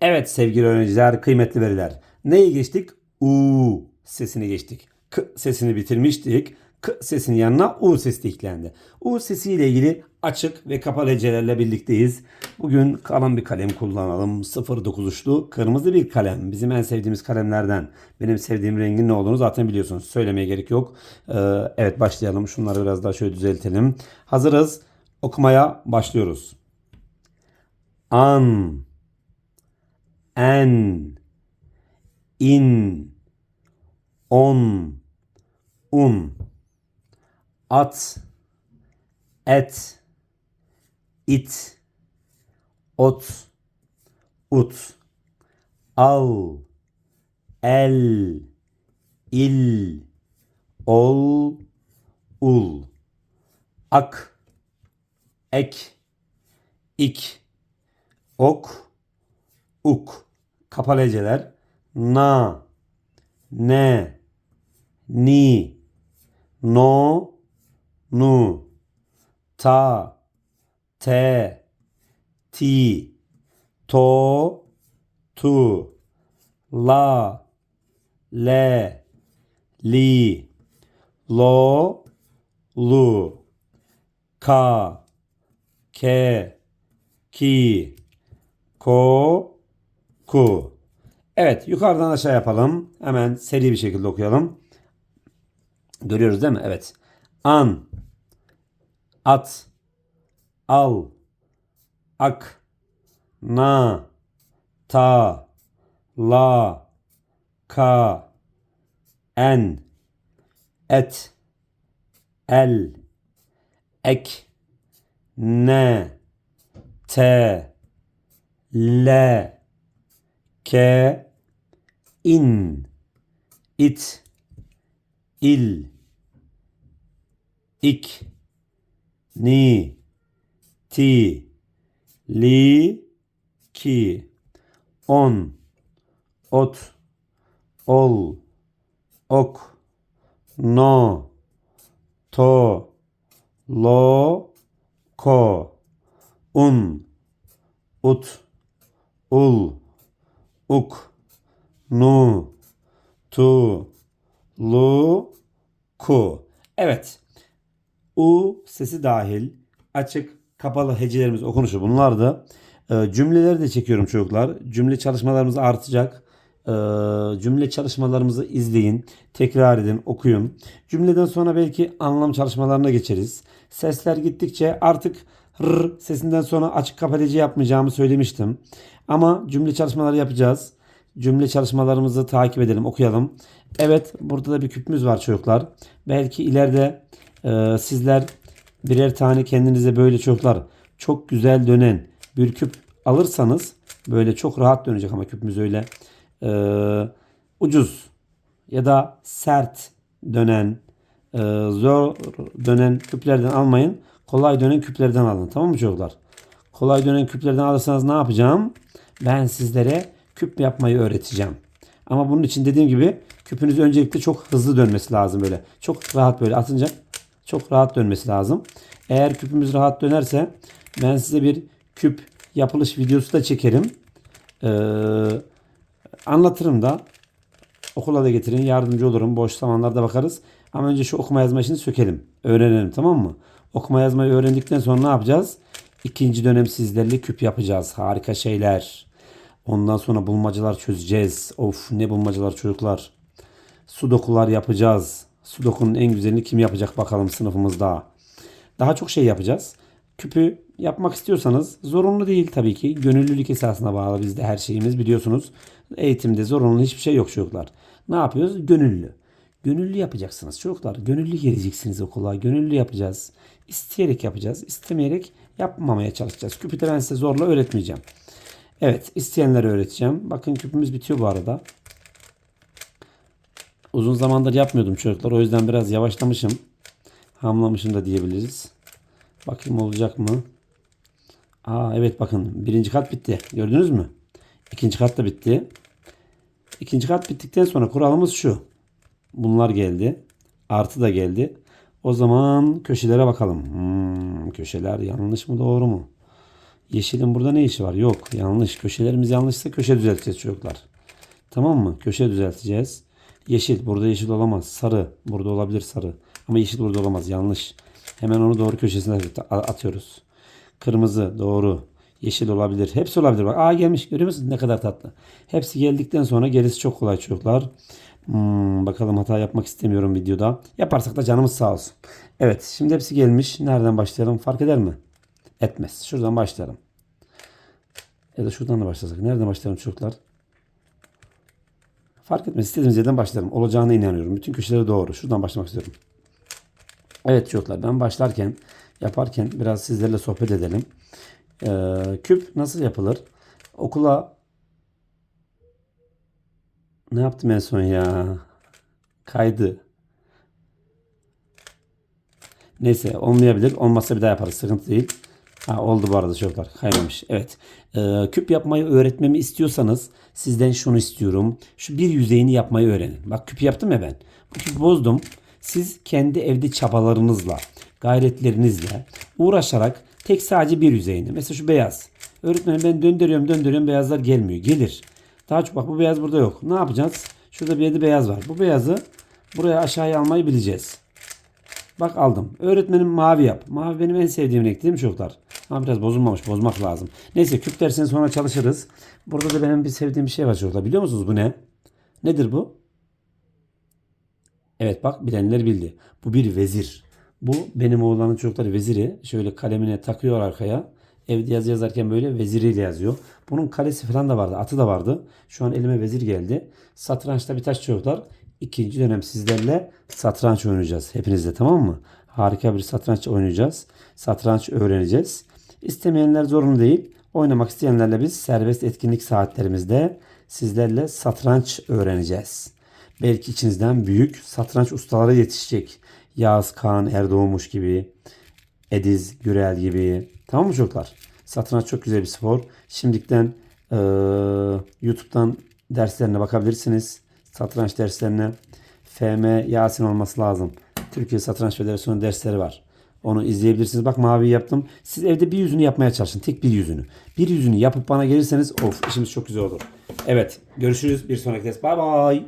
Evet sevgili öğrenciler, kıymetli veriler. Neyi geçtik? U sesini geçtik. K sesini bitirmiştik. K sesinin yanına U sesi eklendi. U sesiyle ilgili açık ve kapalı hecelerle birlikteyiz. Bugün kalın bir kalem kullanalım. 09 uçlu kırmızı bir kalem. Bizim en sevdiğimiz kalemlerden. Benim sevdiğim rengin ne olduğunu zaten biliyorsunuz. Söylemeye gerek yok. Ee, evet başlayalım. Şunları biraz daha şöyle düzeltelim. Hazırız. Okumaya başlıyoruz. An en, in, on, un, at, et, it, ot, ut, al, el, il, ol, ul, ak, ek, ik, ok, uk. Kapalı heceler. Na, ne, ni, no, nu, ta, te, ti, to, tu, la, le, li, lo, lu, ka, ke, ki, ko, ku. Evet yukarıdan aşağı yapalım. Hemen seri bir şekilde okuyalım. Görüyoruz değil mi? Evet. An, at, al, ak, na, ta, la, ka, en, et, el, ek, ne, te, le, ke, in, it, il, ik, ni, ti, li, ki, on, ot, ol, ok, no, to, lo, ko, un, ut, ul, uk, nu, tu, lu, ku. Evet. U sesi dahil açık kapalı hecelerimiz okunuşu bunlardı. Ee, cümleleri de çekiyorum çocuklar. Cümle çalışmalarımız artacak. Ee, cümle çalışmalarımızı izleyin, tekrar edin, okuyun. Cümleden sonra belki anlam çalışmalarına geçeriz. Sesler gittikçe artık r sesinden sonra açık kapalı hece yapmayacağımı söylemiştim. Ama cümle çalışmaları yapacağız. Cümle çalışmalarımızı takip edelim, okuyalım. Evet, burada da bir küpümüz var çocuklar. Belki ileride e, sizler birer tane kendinize böyle çocuklar çok güzel dönen bir küp alırsanız böyle çok rahat dönecek ama küpümüz öyle e, ucuz ya da sert dönen e, zor dönen küplerden almayın. Kolay dönen küplerden alın. Tamam mı çocuklar? Kolay dönen küplerden alırsanız ne yapacağım? Ben sizlere küp yapmayı öğreteceğim. Ama bunun için dediğim gibi küpünüz öncelikle çok hızlı dönmesi lazım böyle. Çok rahat böyle atınca çok rahat dönmesi lazım. Eğer küpümüz rahat dönerse ben size bir küp yapılış videosu da çekerim. Ee, anlatırım da okula da getirin yardımcı olurum. Boş zamanlarda bakarız. Ama önce şu okuma yazma işini sökelim. Öğrenelim tamam mı? Okuma yazmayı öğrendikten sonra ne yapacağız? İkinci dönem sizlerle küp yapacağız. Harika şeyler. Ondan sonra bulmacalar çözeceğiz. Of ne bulmacalar çocuklar. Sudokular yapacağız. Sudoku'nun en güzelini kim yapacak bakalım sınıfımızda. Daha çok şey yapacağız. Küpü yapmak istiyorsanız zorunlu değil tabii ki. Gönüllülük esasına bağlı bizde her şeyimiz biliyorsunuz. Eğitimde zorunlu hiçbir şey yok çocuklar. Ne yapıyoruz? Gönüllü. Gönüllü yapacaksınız çocuklar. Gönüllü geleceksiniz okula. Gönüllü yapacağız. İsteyerek yapacağız. İstemeyerek yapmamaya çalışacağız. Küpü de ben size zorla öğretmeyeceğim. Evet isteyenlere öğreteceğim. Bakın küpümüz bitiyor bu arada. Uzun zamandır yapmıyordum çocuklar. O yüzden biraz yavaşlamışım. Hamlamışım da diyebiliriz. Bakayım olacak mı? Aa evet bakın birinci kat bitti. Gördünüz mü? İkinci kat da bitti. İkinci kat bittikten sonra kuralımız şu. Bunlar geldi. Artı da geldi. O zaman köşelere bakalım. Hmm, köşeler yanlış mı doğru mu? Yeşilin burada ne işi var? Yok. Yanlış. Köşelerimiz yanlışsa köşe düzelteceğiz çocuklar. Tamam mı? Köşe düzelteceğiz. Yeşil. Burada yeşil olamaz. Sarı. Burada olabilir sarı. Ama yeşil burada olamaz. Yanlış. Hemen onu doğru köşesine atıyoruz. Kırmızı. Doğru. Yeşil olabilir. Hepsi olabilir. Bak aa gelmiş. Görüyor musunuz? Ne kadar tatlı. Hepsi geldikten sonra gerisi çok kolay çocuklar. Hmm, bakalım hata yapmak istemiyorum videoda. Yaparsak da canımız sağ olsun. Evet. Şimdi hepsi gelmiş. Nereden başlayalım? Fark eder mi? Etmez. Şuradan başlayalım. Ya da şuradan da başlasak. Nereden başlayalım çocuklar? Fark etmez. İstediğimiz yerden başlarım. Olacağına inanıyorum. Bütün köşeleri doğru. Şuradan başlamak istiyorum. Evet çocuklar ben başlarken yaparken biraz sizlerle sohbet edelim. Ee, küp nasıl yapılır? Okula ne yaptım en son ya? Kaydı. Neyse olmayabilir. Olmazsa bir daha yaparız. Sıkıntı değil. Ha, oldu bu arada çocuklar. Kaymamış. Evet. Ee, küp yapmayı öğretmemi istiyorsanız sizden şunu istiyorum. Şu bir yüzeyini yapmayı öğrenin. Bak küp yaptım ya ben. Bu küpü bozdum. Siz kendi evde çabalarınızla, gayretlerinizle uğraşarak tek sadece bir yüzeyini. Mesela şu beyaz. Öğretmenim ben döndürüyorum döndürüyorum beyazlar gelmiyor. Gelir. Daha çok bak bu beyaz burada yok. Ne yapacağız? Şurada bir yerde beyaz var. Bu beyazı buraya aşağıya almayı bileceğiz. Bak aldım. Öğretmenim mavi yap. Mavi benim en sevdiğim renk değil mi çocuklar? Ama biraz bozulmamış. Bozmak lazım. Neyse küp dersini sonra çalışırız. Burada da benim bir sevdiğim bir şey var çocuklar. Biliyor musunuz bu ne? Nedir bu? Evet bak bilenler bildi. Bu bir vezir. Bu benim oğlanın çocukları veziri. Şöyle kalemine takıyor arkaya. Evde yazı yazarken böyle veziriyle yazıyor. Bunun kalesi falan da vardı. Atı da vardı. Şu an elime vezir geldi. Satrançta bir taş çocuklar. İkinci dönem sizlerle satranç oynayacağız. Hepinizle tamam mı? Harika bir satranç oynayacağız. Satranç öğreneceğiz. İstemeyenler zorunlu değil. Oynamak isteyenlerle biz serbest etkinlik saatlerimizde sizlerle satranç öğreneceğiz. Belki içinizden büyük satranç ustaları yetişecek. Yağız Kaan Erdoğmuş gibi, Ediz Gürel gibi. Tamam mı çocuklar? Satranç çok güzel bir spor. Şimdiden eee, YouTube'dan derslerine bakabilirsiniz. Satranç derslerine. FM Yasin olması lazım. Türkiye Satranç Federasyonu dersleri var. Onu izleyebilirsiniz. Bak mavi yaptım. Siz evde bir yüzünü yapmaya çalışın. Tek bir yüzünü. Bir yüzünü yapıp bana gelirseniz of işimiz çok güzel olur. Evet. Görüşürüz. Bir sonraki ders. Bay bay.